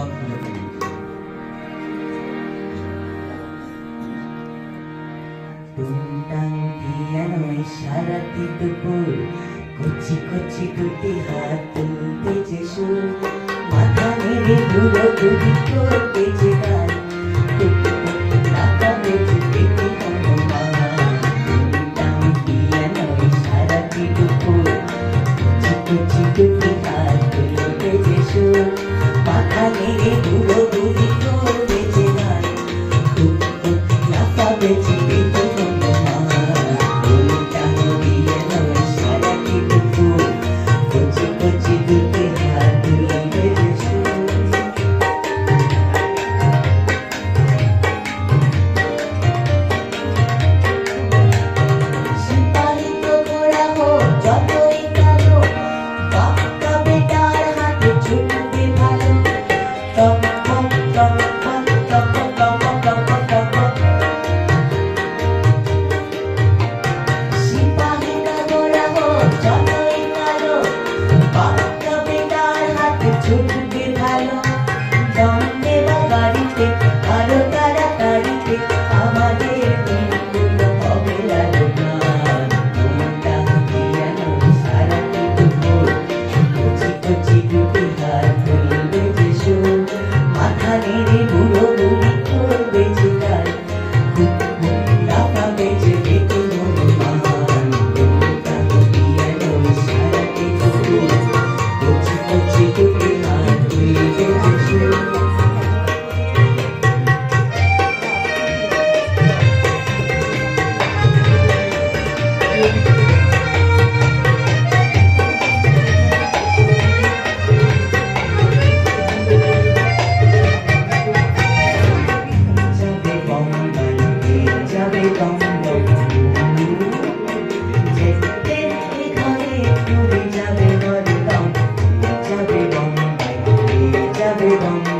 হাত তুলে ফেলি টুংটাং পিয়ানোয় সারাটি দুপুর কচি কচি দুটি হাত তুলতে যে সুর মাথা নেড়ে দুরো দুরি করতে যে মাথা নেড়ে বুড়ো 黑洞